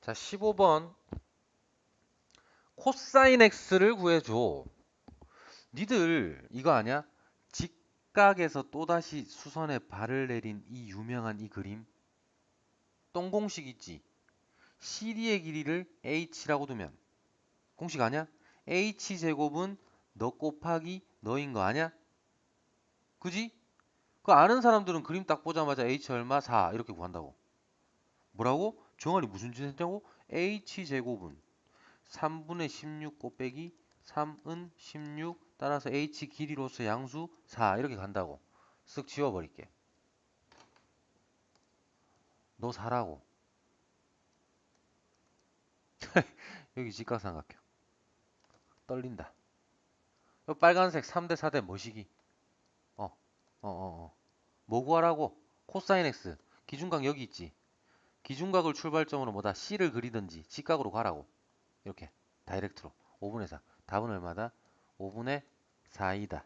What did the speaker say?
자, 15번. 코사인 x를 구해줘. 니들 이거 아냐? 직각에서 또다시 수선에 발을 내린 이 유명한 이 그림. 똥공식 있지? CD의 길이를 h라고 두면 공식 아냐? h제곱은 너 곱하기 너인 거 아냐? 그지? 그 아는 사람들은 그림 딱 보자마자 h 얼마? 4 이렇게 구한다고. 뭐라고? 정한이 무슨 짓 했냐고? h제곱은 3분의 16 곱빼기 3은 16 따라서 h 길이로서 양수 4 이렇게 간다고. 쓱 지워버릴게. 너 4라고. 여기 직각삼각형. 떨린다. 요 빨간색 3대 4대 뭐시기? 어, 어, 어, 어. 뭐 구하라고? 코사인 x. 기준각 여기 있지. 기준각을 출발점으로 뭐다? C를 그리든지 직각으로 가라고. 이렇게 다이렉트로. 5분의 4. 답은 얼마다? 5분의 4이다.